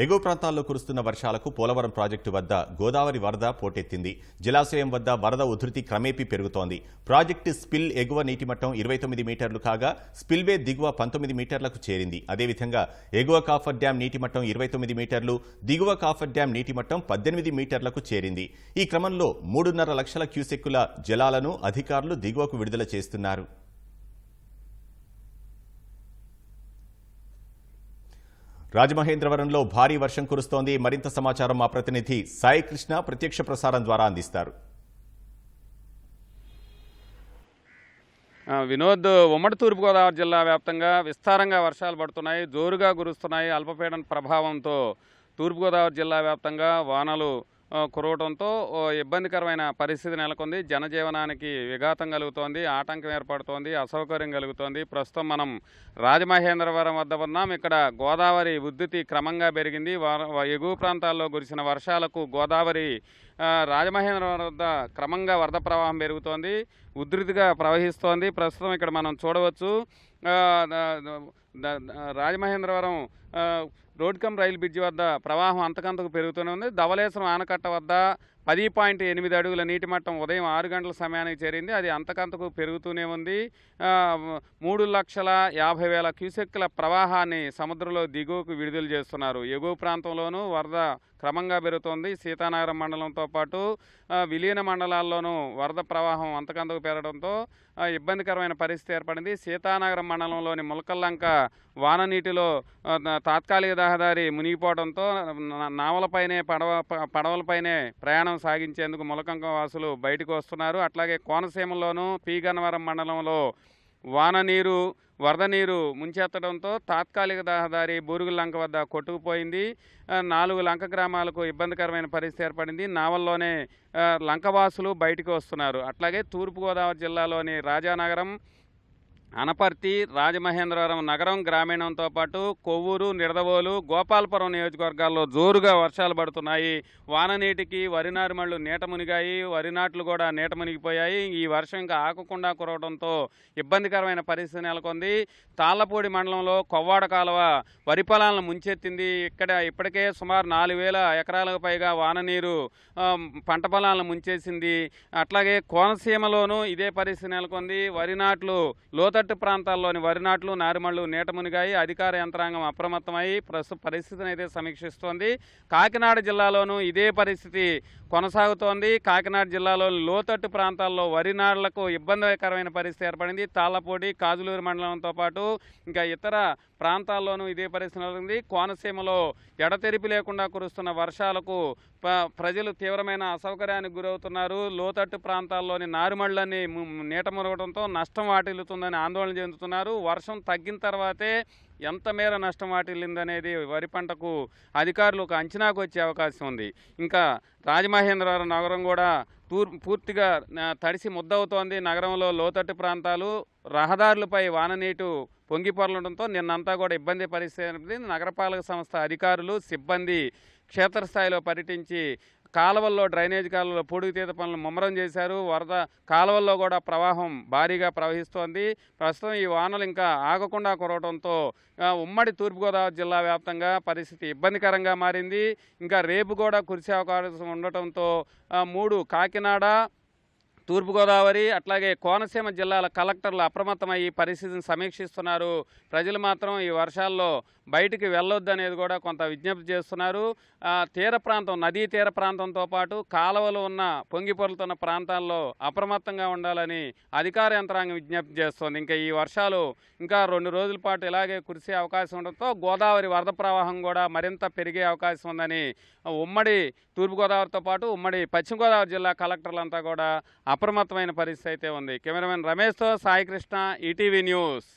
ఎగువ ప్రాంతాల్లో కురుస్తున్న వర్షాలకు పోలవరం ప్రాజెక్టు వద్ద గోదావరి వరద పోటెత్తింది. జలాశయం వద్ద వరద ఉధృతి క్రమేపీ పెరుగుతోంది. ప్రాజెక్టు స్పిల్ ఎగువ నీటిమట్టం ఇరవై తొమ్మిది మీటర్లు కాగా స్పిల్వే దిగువ పంతొమ్మిది మీటర్లకు చేరింది. అదేవిధంగా ఎగువ కాఫర్ డ్యాం నీటిమట్టం ఇరవై తొమ్మిది మీటర్లు దిగువ కాఫర్ డ్యాం నీటిమట్టం పద్దెనిమిది మీటర్లకు చేరింది. ఈ క్రమంలో మూడున్నర లక్షల క్యూసెక్కుల జలాలను అధికారులు దిగువకు విడుదల చేస్తున్నారు. రాజమహేంద్రవరంలో భారీ వర్షం కురుస్తోంది. మరింత సమాచారం మా ప్రతినిధి సాయి కృష్ణ ప్రత్యక్ష ప్రసారం ద్వారా అందిస్తారు. వినోద్ ఉమ్మడి తూర్పుగోదావరి జిల్లా వ్యాప్తంగా విస్తారంగా వర్షాలు పడుతున్నాయి జోరుగా కురుస్తున్నాయి. అల్పపీడన ప్రభావంతో తూర్పుగోదావరి జిల్లా వ్యాప్తంగా వానలు కురవడంతో ఓ ఇబ్బందికరమైన పరిస్థితి నెలకొంది. జనజీవనానికి విఘాతం కలుగుతోంది ఆటంకం ఏర్పడుతోంది అసౌకర్యం కలుగుతోంది. ప్రస్తుతం మనం రాజమహేంద్రవరం వద్ద ఉన్నాం. ఇక్కడ గోదావరి ఉద్ధృతి క్రమంగా పెరిగింది. ఎగువ ప్రాంతాల్లో కురిసిన వర్షాలకు గోదావరి రాజమహేంద్రవరం వద్ద క్రమంగా వరద ప్రవాహం పెరుగుతోంది ఉధృతిగా ప్రవహిస్తోంది. ప్రస్తుతం ఇక్కడ మనం చూడవచ్చు Rajamahendravaram road cum road cum rail bridge వద్ద ప్రవాహం అంతకంతకు పెరుగుతూనే ఉంది. ధవలేశ్వరం ఆనకట్ట వద్ద పది పాయింట్ ఎనిమిది అడుగుల నీటి మట్టం ఉదయం ఆరు గంటల సమయానికి చేరింది. అది అంతకంతకు పెరుగుతూనే ఉంది. మూడు లక్షల యాభై వేల క్యూసెక్ల ప్రవాహాన్ని సముద్రంలో దిగువకు విడుదల చేస్తున్నారు. ఎగువ ప్రాంతంలోనూ వరద క్రమంగా పెరుగుతోంది. సీతానగరం మండలంతో పాటు విలీన మండలాల్లోనూ వరద ప్రవాహం అంతకంతకు పెరగడంతో ఇబ్బందికరమైన పరిస్థితి ఏర్పడింది. సీతానగరం మండలంలోని ములకల్లంక వాన నీటిలో తాత్కాలిక రహదారి మునిగిపోవడంతో నావలపైనే పడవ పడవలపైనే ప్రయాణం సాగించేందుకు ములకంక వాసులు బయటకు వస్తున్నారు. అట్లాగే కోనసీమలోనూ పీ గన్నవరం మండలంలో వాన నీరు వరద నీరు ముంచెత్తడంతో తాత్కాలిక రహదారి బూరుగు లంక వద్ద కొట్టుకుపోయింది. నాలుగు లంక గ్రామాలకు ఇబ్బందికరమైన పరిస్థితి ఏర్పడింది. నావల్లోనే లంకవాసులు బయటకు వస్తున్నారు. అట్లాగే తూర్పుగోదావరి జిల్లాలోని రాజానగరం అనపర్తి రాజమహేంద్రవరం నగరం గ్రామీణంతో పాటు కొవ్వూరు నిడదవోలు గోపాలపురం నియోజకవర్గాల్లో జోరుగా వర్షాలు పడుతున్నాయి. వాన నీటికి వరి నారుమళ్ళు నీట మునిగాయి. వరి నాట్లు కూడా నీట మునిగిపోయాయి. ఈ వర్షం ఇంకా ఆకకుండా కురవడంతో ఇబ్బందికరమైన పరిస్థితి నెలకొంది. తాళ్ళపూడి మండలంలో కొవ్వాడ కాలువ వరి పొలాలను ముంచెత్తింది. ఇక్కడ ఇప్పటికే సుమారు నాలుగు వేల ఎకరాలకు పైగా వాన నీరు పంట పొలాలను ముంచేసింది. అట్లాగే కోనసీమలోనూ ఇదే పరిస్థితి నెలకొంది. వరి నాట్లు లోతట్టు ప్రాంతాల్లోని వరి నాట్లు నారుమళ్ళు నీట మునిగాయి అధికార యంత్రాంగం అప్రమత్తమై ప్రస్తుత పరిస్థితిని అయితే సమీక్షిస్తోంది. కాకినాడ జిల్లాలోనూ ఇదే పరిస్థితి కొనసాగుతోంది. కాకినాడ జిల్లాలోని లోతట్టు ప్రాంతాల్లో వరి నాళ్ళకు ఇబ్బందికరమైన పరిస్థితి ఏర్పడింది. తాళ్ళపూడి కాజులూరు మండలంతో పాటు ఇంకా ఇతర ప్రాంతాల్లోనూ ఇదే పరిస్థితి ఉంది కోనసీమలో ఎడతెరిపి లేకుండా కురుస్తున్న వర్షాలకు ప- ప్రజలు తీవ్రమైన అసౌకర్యానికి గురవుతున్నారు. లోతట్టు ప్రాంతాల్లోని నారుమళ్ళని నీట మురగడంతో నష్టం వాటిల్లుతుందని ఆందోళన చెందుతున్నారు. వర్షం తగ్గిన తర్వాతే ఎంత మేర నష్టం వాటిల్లిందనేది వరి పంటకు అధికారులు ఒక అంచనాకు వచ్చే అవకాశం ఉంది. ఇంకా రాజమహేంద్రవరం నగరం కూడా తూర్ పూర్తిగా తడిసి ముద్దవుతోంది. నగరంలో లోతట్టు ప్రాంతాలు రహదారులపై వాననీటు పొంగి పొరలడంతో నిన్నంతా కూడా ఇబ్బంది పరిస్థితి నగరపాలక సంస్థ అధికారులు సిబ్బంది క్షేత్రస్థాయిలో పర్యటించి కాలువల్లో డ్రైనేజ్ కాలువలో పొడుగుతీత పనులు ముమ్మరం చేశారు. వరద కాలువల్లో కూడా ప్రవాహం భారీగా ప్రవహిస్తోంది. ప్రస్తుతం ఈ వానలు ఇంకా ఆగకుండా కురవడంతో ఉమ్మడి తూర్పుగోదావరి జిల్లా వ్యాప్తంగా పరిస్థితి ఇబ్బందికరంగా మారింది. ఇంకా రేపు కూడా కురిసే అవకాశం ఉండటంతో మూడు కాకినాడ తూర్పుగోదావరి అట్లాగే కోనసీమ జిల్లాల కలెక్టర్లు అప్రమత్తమయ్యి పరిస్థితిని సమీక్షిస్తున్నారు. ప్రజలు మాత్రం ఈ వర్షాల్లో బయటికి వెళ్ళొద్దనేది కూడా కొంత విజ్ఞప్తి చేస్తున్నారు. తీర ప్రాంతం నదీ తీర ప్రాంతంతో పాటు కాలువలు ఉన్న పొంగి పొరులుతున్న ప్రాంతాల్లో అప్రమత్తంగా ఉండాలని అధికార యంత్రాంగం విజ్ఞప్తి చేస్తోంది. ఇంకా ఈ వర్షాలు ఇంకా రెండు రోజుల పాటు ఇలాగే కురిసే అవకాశం ఉండడంతో గోదావరి వరద ప్రవాహం కూడా మరింత పెరిగే అవకాశం ఉందని ఉమ్మడి తూర్పుగోదావరితో పాటు ఉమ్మడి పశ్చిమ గోదావరి జిల్లా కలెక్టర్లంతా కూడా అప్రమత్తమైన పరిస్థితి అయితే ఉంది. కెమెరామెన్ రమేష్తో సాయికృష్ణ ఈటీవీ న్యూస్.